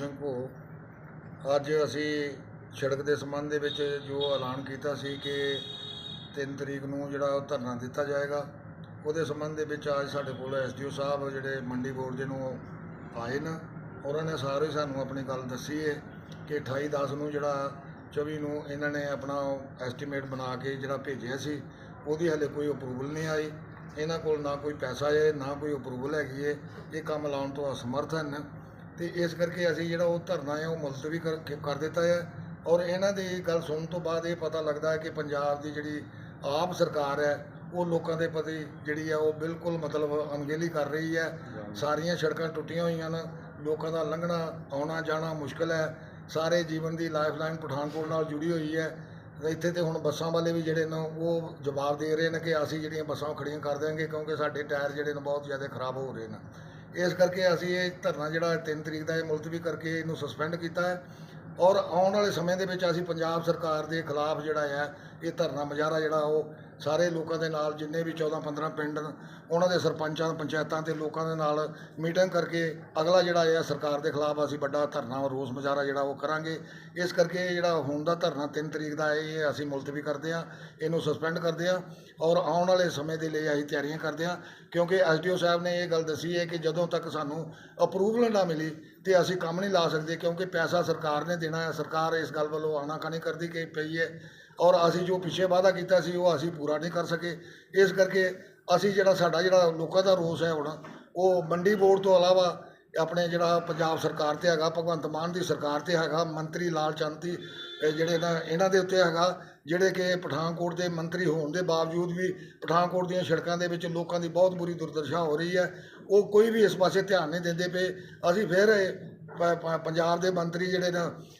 ਸਿੰਘ ਕੋ ਅੱਜ ਅਸੀਂ ਸੜਕ ਦੇ ਸੰਬੰਧ ਦੇ ਵਿੱਚ ਜੋ ਐਲਾਨ ਕੀਤਾ ਸੀ ਕਿ 3 ਤਰੀਕ ਨੂੰ ਜਿਹੜਾ ਉਹ ਧਰਨਾ ਦਿੱਤਾ ਜਾਏਗਾ, ਉਹਦੇ ਸੰਬੰਧ ਦੇ ਵਿੱਚ ਅੱਜ ਸਾਡੇ ਕੋਲ ਐਸਡੀਓ ਸਾਹਿਬ ਜਿਹੜੇ ਮੰਡੀ ਬੋਰਡ ਦੇ ਨੂੰ ਆਏ ਨੇ, ਉਹਨਾਂ ਨੇ ਸਾਰੇ ਸਾਨੂੰ ਆਪਣੀ ਗੱਲ ਦੱਸੀ ਹੈ ਕਿ 28 10 ਨੂੰ ਜਿਹੜਾ 24 ਨੂੰ ਇਹਨਾਂ ਨੇ ਆਪਣਾ ਐਸਟੀਮੇਟ ਬਣਾ ਕੇ ਜਿਹੜਾ ਭੇਜਿਆ ਸੀ, ਉਹਦੀ ਹਲੇ ਕੋਈ ਅਪਰੂਵਲ ਨਹੀਂ ਆਈ। ਇਹਨਾਂ ਕੋਲ ਨਾ ਕੋਈ ਪੈਸਾ ਹੈ ਨਾ ਕੋਈ ਅਪਰੂਵਲ ਹੈਗੀ ਹੈ ਇਹ ਕੰਮ ਲਾਉਣ ਤੋਂ ਅਸਮਰਥ ਹਨ। ਤੇ ਇਸ ਕਰਕੇ ਅਸੀਂ ਜਿਹੜਾ ਉਹ ਧਰਨਾ ਹੈ, ਉਹ ਮੁਲਤਵੀ ਕਰ ਕਰ ਦਿੱਤਾ ਹੈ। ਔਰ ਇਹਨਾਂ ਦੀ ਗੱਲ ਸੁਣਨ ਤੋਂ ਬਾਅਦ ਇਹ ਪਤਾ ਲੱਗਦਾ ਹੈ ਕਿ ਪੰਜਾਬ ਦੀ ਜਿਹੜੀ ਆਪ ਸਰਕਾਰ ਹੈ, ਉਹ ਲੋਕਾਂ ਦੇ ਪ੍ਰਤੀ ਜਿਹੜੀ ਹੈ, ਉਹ ਬਿਲਕੁਲ ਮਤਲਬ ਅਣਗਹਿਲੀ ਕਰ ਰਹੀ ਹੈ। ਸਾਰੀਆਂ ਸੜਕਾਂ ਟੁੱਟੀਆਂ ਹੋਈਆਂ ਨੇ, ਲੋਕਾਂ ਦਾ ਲੰਘਣਾ, ਆਉਣਾ, ਜਾਣਾ ਮੁਸ਼ਕਲ ਹੈ। ਸਾਰੇ ਜੀਵਨ ਦੀ ਲਾਈਫਲਾਈਨ ਪਠਾਨਕੋਟ ਨਾਲ ਜੁੜੀ ਹੋਈ ਹੈ। ਇੱਥੇ ਤੇ ਹੁਣ ਬੱਸਾਂ ਵਾਲੇ ਵੀ ਜਿਹੜੇ ਨੇ, ਉਹ ਜਵਾਬ ਦੇ ਰਹੇ ਨੇ ਕਿ ਅਸੀਂ ਜਿਹੜੀਆਂ ਬੱਸਾਂ ਖੜੀਆਂ ਕਰ ਦਿਆਂਗੇ, ਕਿਉਂਕਿ ਸਾਡੇ ਟਾਇਰ ਜਿਹੜੇ ਨੇ ਬਹੁਤ ਜ਼ਿਆਦਾ ਖਰਾਬ ਹੋ ਰਹੇ ਨੇ। ਇਸ ਕਰਕੇ ਅਸੀਂ ਇਹ ਧਰਨਾ ਜਿਹੜਾ 3 ਤਰੀਕ ਦਾ ਇਹ ਮੁਲਤਵੀ ਕਰਕੇ ਇਹਨੂੰ ਸਸਪੈਂਡ ਕੀਤਾ ਹੈ। ਔਰ ਆਉਣ ਵਾਲੇ ਸਮੇਂ ਦੇ ਵਿੱਚ ਅਸੀਂ ਪੰਜਾਬ ਸਰਕਾਰ ਦੇ ਖਿਲਾਫ ਜਿਹੜਾ ਹੈ ਇਹ ਧਰਨਾ ਮੁਜ਼ਾਹਰਾ ਜਿਹੜਾ ਉਹ ਸਾਰੇ ਲੋਕਾਂ ਦੇ ਨਾਲ ਜਿੰਨੇ ਵੀ 14 15 ਪਿੰਡ ਉਹਨਾਂ ਦੇ ਸਰਪੰਚਾਂ, ਪੰਚਾਇਤਾਂ ਤੇ ਲੋਕਾਂ ਦੇ ਨਾਲ ਮੀਟਿੰਗ ਕਰਕੇ ਅਗਲਾ ਜਿਹੜਾ ਹੈ ਸਰਕਾਰ ਦੇ ਖਿਲਾਫ ਅਸੀਂ ਵੱਡਾ ਧਰਨਾ ਰੋਸ ਮੁਜ਼ਾਹਰਾ ਜਿਹੜਾ ਉਹ ਕਰਾਂਗੇ। ਇਸ ਕਰਕੇ ਇਹ ਜਿਹੜਾ ਹੁਣ ਦਾ ਧਰਨਾ 3 ਤਰੀਕ ਦਾ ਇਹ ਅਸੀਂ ਮੁਲਤਵੀ ਕਰਦੇ ਹਾਂ, ਇਹਨੂੰ ਸਸਪੈਂਡ ਕਰਦੇ ਹਾਂ ਔਰ ਆਉਣ ਵਾਲੇ ਸਮੇਂ ਦੇ ਲਈ ਅਸੀਂ ਤਿਆਰੀਆਂ ਕਰਦੇ ਹਾਂ ਕਿਉਂਕਿ ਐਸਡੀਓ ਸਾਹਿਬ ਨੇ ਇਹ ਗੱਲ ਦੱਸੀ ਹੈ ਕਿ ਜਦੋਂ ਤੱਕ ਸਾਨੂੰ ਅਪਰੂਵਲ ਨਾ ਮਿਲੀ ਤੇ ਅਸੀਂ ਕੰਮ ਨਹੀਂ ਲਾ ਸਕਦੇ ਕਿਉਂਕਿ ਪੈਸਾ ਸਰਕਾਰ ਨੇ ਦੇਣਾ ਹੈ। ਸਰਕਾਰ ਇਸ ਗੱਲ ਵੱਲੋਂ ਆਨਾਕਾਨੀ ਕਰਦੀ ਕਿ ਪਈ ਹੈ ਔਰ ਅਸੀਂ ਜੋ ਪਿੱਛੇ ਵਾਅਦਾ ਕੀਤਾ ਸੀ ਉਹ ਅਸੀਂ ਪੂਰਾ ਨਹੀਂ ਕਰ ਸਕੇ। ਇਸ ਕਰਕੇ ਅਸੀਂ ਜਿਹੜਾ ਸਾਡਾ ਜਿਹੜਾ ਲੋਕਾਂ ਦਾ ਰੋਸ ਹੈ ਹੁਣ, ਉਹ ਮੰਡੀ ਬੋਰਡ ਤੋਂ ਇਲਾਵਾ ਆਪਣੇ ਜਿਹੜਾ ਪੰਜਾਬ ਸਰਕਾਰ ਤੇ ਹੈਗਾ, ਭਗਵੰਤ ਮਾਨ ਦੀ ਸਰਕਾਰ ਤੇ ਹੈਗਾ, ਮੰਤਰੀ ਲਾਲ ਚੰਦ ਦੀ ਜਿਹੜੇ ਨਾ ਇਹਨਾਂ ਦੇ ਉੱਤੇ ਹੈਗਾ ਜਿਹੜੇ ਕਿ ਪਠਾਨਕੋਟ ਦੇ ਮੰਤਰੀ ਹੋਣ ਦੇ ਬਾਵਜੂਦ ਵੀ ਪਠਾਨਕੋਟ ਦੀਆਂ ਸੜਕਾਂ ਦੇ ਵਿੱਚ ਲੋਕਾਂ ਦੀ ਬਹੁਤ ਬੁਰੀ ਦੁਰਦਸ਼ਾ ਹੋ ਰਹੀ ਹੈ, ਉਹ ਕੋਈ ਵੀ ਇਸ ਪਾਸੇ ਧਿਆਨ ਨਹੀਂ ਦਿੰਦੇ ਪਏ। ਅਸੀਂ ਫਿਰ ਪੰਜਾਬ ਦੇ ਮੰਤਰੀ ਜਿਹੜੇ ਨੇ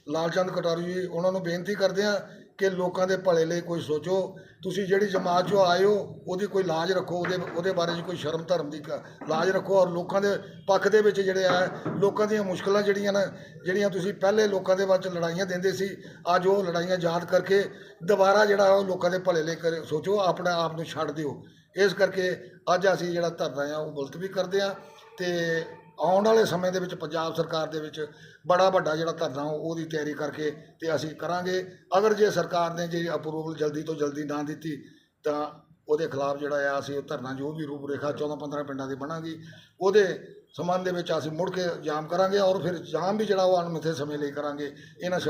ਲਾਲਚੰਦ ਕਟਾਰੂ ਜੀ, ਉਹਨਾਂ ਨੂੰ ਬੇਨਤੀ ਕਰਦੇ ਹਾਂ ਕਿ ਲੋਕਾਂ ਦੇ ਭਲੇ ਲਈ ਕੋਈ ਸੋਚੋ। ਤੁਸੀਂ ਜਿਹੜੀ ਜਮਾਤ 'ਚੋਂ ਆਏ ਹੋ, ਉਹਦੀ ਕੋਈ ਲਾਜ ਰੱਖੋ, ਉਹਦੇ ਉਹਦੇ ਬਾਰੇ 'ਚ ਕੋਈ ਸ਼ਰਮ ਧਰਮ ਦੀ ਕ- ਲਾਜ ਰੱਖੋ ਔਰ ਲੋਕਾਂ ਦੇ ਪੱਖ ਦੇ ਵਿੱਚ ਜਿਹੜੇ ਆ, ਲੋਕਾਂ ਦੀਆਂ ਮੁਸ਼ਕਲਾਂ ਜਿਹੜੀਆਂ ਨੇ, ਜਿਹੜੀਆਂ ਤੁਸੀਂ ਪਹਿਲੇ ਲੋਕਾਂ ਦੇ ਵਿੱਚ ਲੜਾਈਆਂ ਦਿੰਦੇ ਸੀ, ਅੱਜ ਉਹ ਲੜਾਈਆਂ ਯਾਦ ਕਰਕੇ ਦੁਬਾਰਾ ਜਿਹੜਾ ਉਹ ਲੋਕਾਂ ਦੇ ਭਲੇ ਲਈ ਕਰੇ, ਸੋਚੋ, ਆਪਣੇ ਆਪ ਨੂੰ ਛੱਡ ਦਿਓ। ਇਸ ਕਰਕੇ ਅੱਜ ਅਸੀਂ ਜਿਹੜਾ ਧਰਨਾ ਆ, ਉਹ ਮੁਲਤਵੀ ਕਰਦੇ ਆ ਤੇ ਆਉਣ ਵਾਲੇ ਸਮੇਂ ਦੇ ਵਿੱਚ ਪੰਜਾਬ ਸਰਕਾਰ ਦੇ ਵਿੱਚ ਬੜਾ ਵੱਡਾ ਜਿਹੜਾ ਧਰਨਾ ਉਹਦੀ ਤਿਆਰੀ ਕਰਕੇ ਤੇ ਅਸੀਂ ਕਰਾਂਗੇ। ਅਗਰ ਜੇ ਸਰਕਾਰ ਨੇ ਜੇ ਅਪਰੂਵਲ ਜਲਦੀ ਤੋਂ ਜਲਦੀ ਨਾ ਦਿੱਤੀ, ਤਾਂ ਉਹਦੇ ਖਿਲਾਫ ਜਿਹੜਾ ਆ ਅਸੀਂ ਉਹ ਧਰਨਾ ਜੋ ਵੀ ਰੂਪ ਰੇਖਾ 14 15 ਪਿੰਡਾਂ ਦੀ ਬਣਾਂਗੀ। ਉਹਦੇ ਸੰਬੰਧ ਦੇ ਵਿੱਚ ਅਸੀਂ ਮੁੜ ਕੇ ਜਾਮ ਕਰਾਂਗੇ ਔਰ ਫਿਰ ਜਾਮ ਵੀ ਜਿਹੜਾ ਉਹ ਅਣਮਿੱਥੇ ਸਮੇਂ ਲਈ ਕਰਾਂਗੇ। ਇਹਨਾਂ ਸ-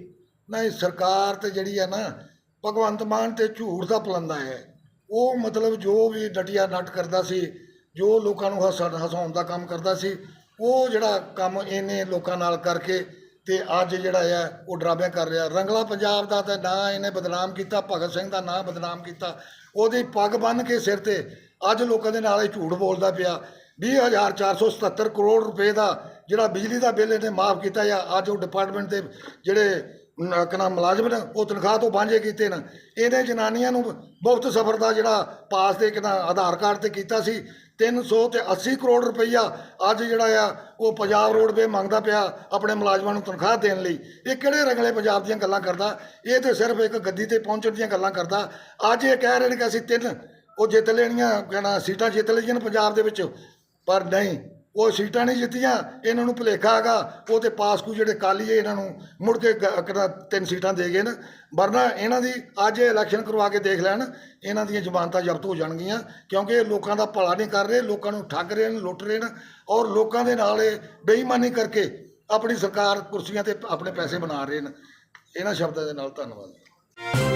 ਨਹੀਂ, ਸਰਕਾਰ ਤੇ ਜਿਹੜੀ ਹੈ ਨਾ, ਭਗਵੰਤ ਮਾਨ ਤੇ ਝੂਠ ਦਾ ਪਲੰਦਾ ਹੈ। ਉਹ ਮਤਲਬ ਜੋ ਵੀ ਡਟਿਆ ਨੱਟ ਕਰਦਾ ਸੀ, ਜੋ ਲੋਕਾਂ ਨੂੰ ਹਸਾ ਹਸਾਉਣ ਦਾ ਕੰਮ ਕਰਦਾ ਸੀ ਉਹ ਜਿਹੜਾ ਕੰਮ ਇਹਨੇ ਲੋਕਾਂ ਨਾਲ ਕਰਕੇ ਤੇ ਅੱਜ ਜਿਹੜਾ ਹੈ ਉਹ ਡਰਾਬਿਆਂ ਕਰ ਰਿਹਾ। ਰੰਗਲਾ ਪੰਜਾਬ ਦਾ ਤਾਂ ਨਾਂ ਇਹਨੇ ਬਦਨਾਮ ਕੀਤਾ, ਭਗਤ ਸਿੰਘ ਦਾ ਨਾਂ ਬਦਨਾਮ ਕੀਤਾ। ਉਹਦੀ ਪੱਗ ਬੰਨ੍ਹ ਕੇ ਸਿਰ ਤੇ ਅੱਜ ਲੋਕਾਂ ਦੇ ਨਾਲ ਇਹ ਝੂਠ ਬੋਲਦਾ ਪਿਆ। 20477 ਕਰੋੜ ਰੁਪਏ ਦਾ ਜਿਹੜਾ ਬਿਜਲੀ ਦਾ ਬਿੱਲ ਇਹਨੇ ਮਾਫ ਕੀਤਾ ਜਾਂ ਅੱਜ ਉਹ ਡਿਪਾਰਟਮੈਂਟ ਦੇ ਜਿਹੜੇ ਕਨਾ ਮੁਲਾਜ਼ਮ ਨੇ, ਉਹ ਤਨਖਾਹ ਤੋਂ ਵਾਂਝੇ ਕੀਤੇ ਨੇ। ਇਹਨੇ ਜਨਾਨੀਆਂ ਨੂੰ ਬਹੁਤ ਸਫ਼ਰ ਦਾ ਜਿਹੜਾ ਪਾਸ ਦੇ ਕਿਨਾ ਆਧਾਰ ਕਾਰਡ ਤੇ ਕੀਤਾ ਸੀ 300 ਤੇ 80 ਕਰੋੜ ਰੁਪਈਆ ਅੱਜ ਜਿਹੜਾ ਆ, ਉਹ ਪੰਜਾਬ ਰੋਡਵੇ ਮੰਗਦਾ ਪਿਆ ਆਪਣੇ ਮੁਲਾਜ਼ਮਾਂ ਨੂੰ ਤਨਖਾਹ ਦੇਣ ਲਈ। ਇਹ ਕਿਹੜੇ ਰੰਗਲੇ ਪੰਜਾਬ ਦੀਆਂ ਗੱਲਾਂ ਕਰਦਾ? ਇਹ ਤੇ ਸਿਰਫ ਇੱਕ ਗੱਦੀ ਤੇ ਪਹੁੰਚਣ ਦੀਆਂ ਗੱਲਾਂ ਕਰਦਾ। ਅੱਜ ਇਹ ਕਹਿ ਰਹੇ ਨੇ ਕਿ ਅਸੀਂ ਤਿੰਨ, ਉਹ ਜਿੱਤ ਲੈਣੀਆਂ, ਕਹਿਣਾ ਸੀਟਾਂ ਜਿੱਤ ਲਈਆਂ ਨੇ ਪੰਜਾਬ ਦੇ ਵਿੱਚ, ਪਰ ਨਹੀਂ। ਉਹ ਸੀਟਾਂ ਨਹੀਂ ਜਿੱਤੀਆਂ, ਇਹਨਾਂ ਨੂੰ ਭੁਲੇਖਾ ਹੈਗਾ। ਉਹ ਤੇ ਪਾਸਕੂ ਜਿਹੜੇ ਕਾਲੀਏ ਇਹਨਾਂ ਨੂੰ ਮੁੜ ਕੇ ਕਿਹੜਾ ਤਿੰਨ ਸੀਟਾਂ ਦੇ ਗਏ ਨੇ। ਵਰਨਾ ਇਹਨਾਂ ਦੀ ਅੱਜ ਇਹ ਇਲੈਕਸ਼ਨ ਕਰਵਾ ਕੇ ਦੇਖ ਲੈਣ, ਇਹਨਾਂ ਦੀਆਂ ਜ਼ਮਾਨਤਾਂ ਜ਼ਬਤ ਹੋ ਜਾਣਗੀਆਂ, ਕਿਉਂਕਿ ਇਹ ਲੋਕਾਂ ਦਾ ਭਲਾ ਨਹੀਂ ਕਰ ਰਹੇ, ਲੋਕਾਂ ਨੂੰ ਠੱਗ ਰਹੇ ਨੇ, ਲੁੱਟ ਰਹੇ ਨੇ ਔਰ ਲੋਕਾਂ ਦੇ ਨਾਲ ਇਹ ਬੇਈਮਾਨੀ ਕਰਕੇ ਆਪਣੀ ਸਰਕਾਰ ਕੁਰਸੀਆਂ ਤੇ ਆਪਣੇ ਪੈਸੇ ਬਣਾ ਰਹੇ ਨੇ। ਇਹਨਾਂ ਸ਼ਬਦਾਂ ਦੇ ਨਾਲ ਧੰਨਵਾਦ।